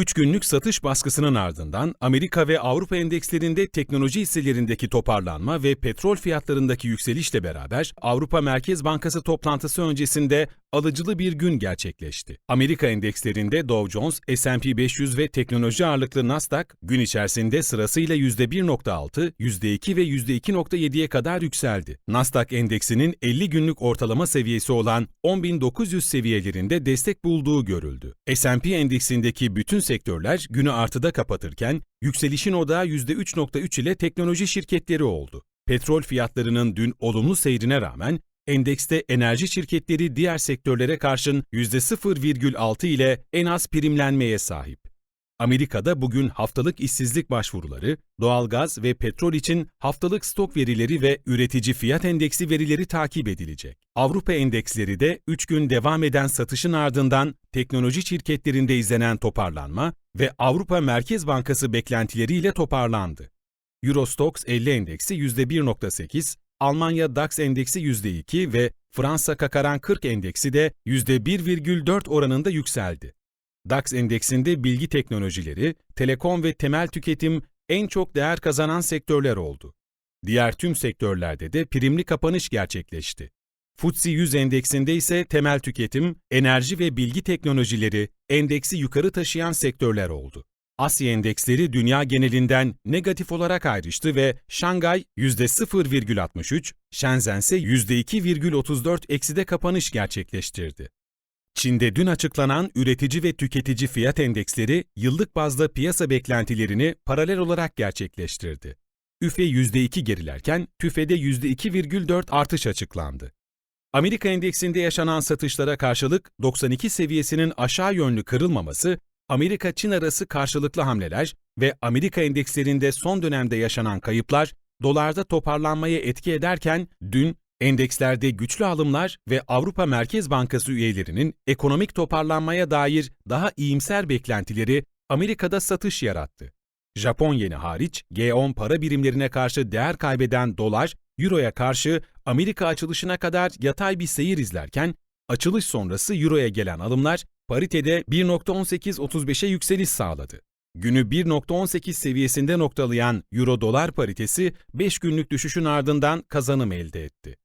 3 günlük satış baskısının ardından Amerika ve Avrupa endekslerinde teknoloji hisselerindeki toparlanma ve petrol fiyatlarındaki yükselişle beraber Avrupa Merkez Bankası toplantısı öncesinde alıcılı bir gün gerçekleşti. Amerika endekslerinde Dow Jones, S&P 500 ve teknoloji ağırlıklı Nasdaq gün içerisinde sırasıyla %1.6, %2 ve %2.7'ye kadar yükseldi. Nasdaq endeksinin 50 günlük ortalama seviyesi olan 10.900 seviyelerinde destek bulduğu görüldü. S&P endeksindeki bütün sektörler günü artıda kapatırken yükselişin odağı %3.3 ile teknoloji şirketleri oldu. Petrol fiyatlarının dün olumlu seyrine rağmen endekste enerji şirketleri diğer sektörlere karşın %0,6 ile en az primlenmeye sahip. Amerika'da bugün haftalık işsizlik başvuruları, doğalgaz ve petrol için haftalık stok verileri ve üretici fiyat endeksi verileri takip edilecek. Avrupa endeksleri de 3 gün devam eden satışın ardından teknoloji şirketlerinde izlenen toparlanma ve Avrupa Merkez Bankası beklentileriyle toparlandı. Eurostoxx 50 endeksi %1.8, Almanya DAX endeksi %2 ve Fransa Kakaran 40 endeksi de %1,4 oranında yükseldi. DAX endeksinde bilgi teknolojileri, telekom ve temel tüketim en çok değer kazanan sektörler oldu. Diğer tüm sektörlerde de primli kapanış gerçekleşti. FTSE 100 endeksinde ise temel tüketim, enerji ve bilgi teknolojileri endeksi yukarı taşıyan sektörler oldu. Asya endeksleri dünya genelinden negatif olarak ayrıştı ve Şangay %0,63, Shenzhen ise %2,34 ekside kapanış gerçekleştirdi. Çin'de dün açıklanan üretici ve tüketici fiyat endeksleri yıllık bazda piyasa beklentilerini paralel olarak gerçekleştirdi. üfe %2 gerilerken TÜFE'de %2,4 artış açıklandı. Amerika endeksinde yaşanan satışlara karşılık 92 seviyesinin aşağı yönlü kırılmaması, Amerika-Çin arası karşılıklı hamleler ve Amerika endekslerinde son dönemde yaşanan kayıplar dolarda toparlanmaya etki ederken dün endekslerde güçlü alımlar ve Avrupa Merkez Bankası üyelerinin ekonomik toparlanmaya dair daha iyimser beklentileri Amerika'da satış yarattı. Japon yeni hariç G10 para birimlerine karşı değer kaybeden dolar, Euro'ya karşı Amerika açılışına kadar yatay bir seyir izlerken açılış sonrası Euro'ya gelen alımlar paritede 1.1835'e yükseliş sağladı. Günü 1.18 seviyesinde noktalayan Euro-Dolar paritesi 5 günlük düşüşün ardından kazanım elde etti.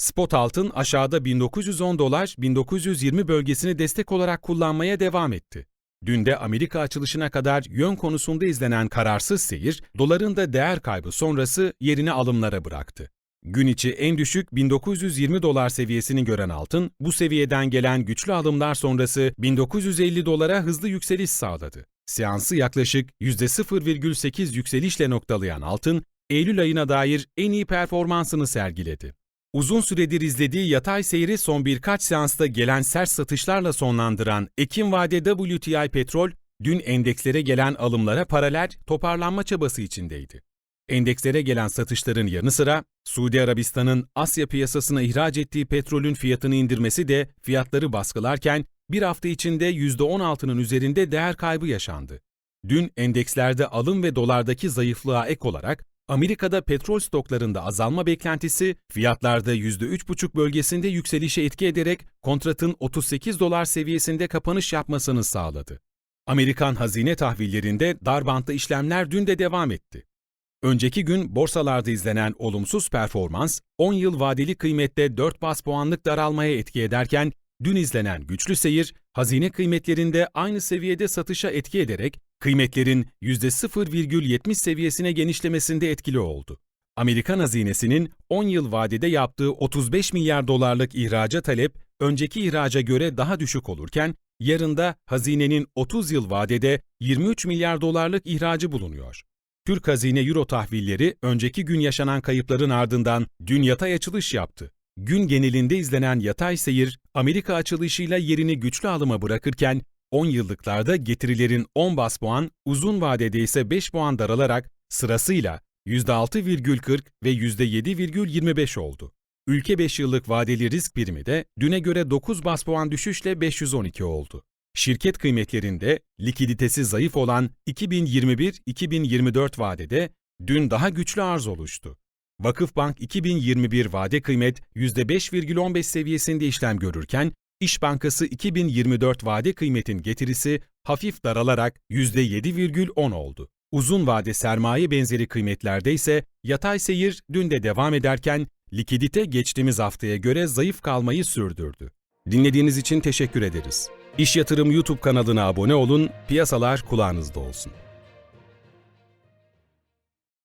Spot altın aşağıda 1910 dolar 1920 bölgesini destek olarak kullanmaya devam etti. Dün de Amerika açılışına kadar yön konusunda izlenen kararsız seyir, doların da değer kaybı sonrası yerini alımlara bıraktı. Gün içi en düşük 1920 dolar seviyesini gören altın, bu seviyeden gelen güçlü alımlar sonrası 1950 dolara hızlı yükseliş sağladı. Seansı yaklaşık %0,8 yükselişle noktalayan altın, Eylül ayına dair en iyi performansını sergiledi. Uzun süredir izlediği yatay seyri son birkaç seansta gelen sert satışlarla sonlandıran Ekim vade WTI petrol, dün endekslere gelen alımlara paralel toparlanma çabası içindeydi. Endekslere gelen satışların yanı sıra Suudi Arabistan'ın Asya piyasasına ihraç ettiği petrolün fiyatını indirmesi de fiyatları baskılarken bir hafta içinde %16'nın üzerinde değer kaybı yaşandı. Dün endekslerde alım ve dolardaki zayıflığa ek olarak Amerika'da petrol stoklarında azalma beklentisi fiyatlarda %3,5 bölgesinde yükselişe etki ederek kontratın 38 dolar seviyesinde kapanış yapmasını sağladı. Amerikan hazine tahvillerinde dar bantlı işlemler dün de devam etti. Önceki gün borsalarda izlenen olumsuz performans, 10 yıl vadeli kıymette 4 bas puanlık daralmaya etki ederken, dün izlenen güçlü seyir, hazine kıymetlerinde aynı seviyede satışa etki ederek, kıymetlerin %0,70 seviyesine genişlemesinde etkili oldu. Amerikan hazinesinin 10 yıl vadede yaptığı 35 milyar dolarlık ihraca talep, önceki ihraca göre daha düşük olurken, yarında hazinenin 30 yıl vadede 23 milyar dolarlık ihracı bulunuyor. Türk Hazine Euro tahvilleri önceki gün yaşanan kayıpların ardından dün yatay açılış yaptı. Gün genelinde izlenen yatay seyir, Amerika açılışıyla yerini güçlü alıma bırakırken 10 yıllıklarda getirilerin 10 bas puan, uzun vadede ise 5 puan daralarak sırasıyla %6,40 ve %7,25 oldu. Ülke 5 yıllık vadeli risk primi de düne göre 9 bas puan düşüşle 512 oldu. Şirket kıymetlerinde likiditesi zayıf olan 2021-2024 vadede dün daha güçlü arz oluştu. Vakıfbank 2021 vade kıymet %5,15 seviyesinde işlem görürken İş Bankası 2024 vade kıymetin getirisi hafif daralarak %7,10 oldu. Uzun vade sermaye benzeri kıymetlerde ise yatay seyir dün de devam ederken likidite geçtiğimiz haftaya göre zayıf kalmayı sürdürdü. Dinlediğiniz için teşekkür ederiz. İş Yatırım YouTube kanalına abone olun, piyasalar kulağınızda olsun.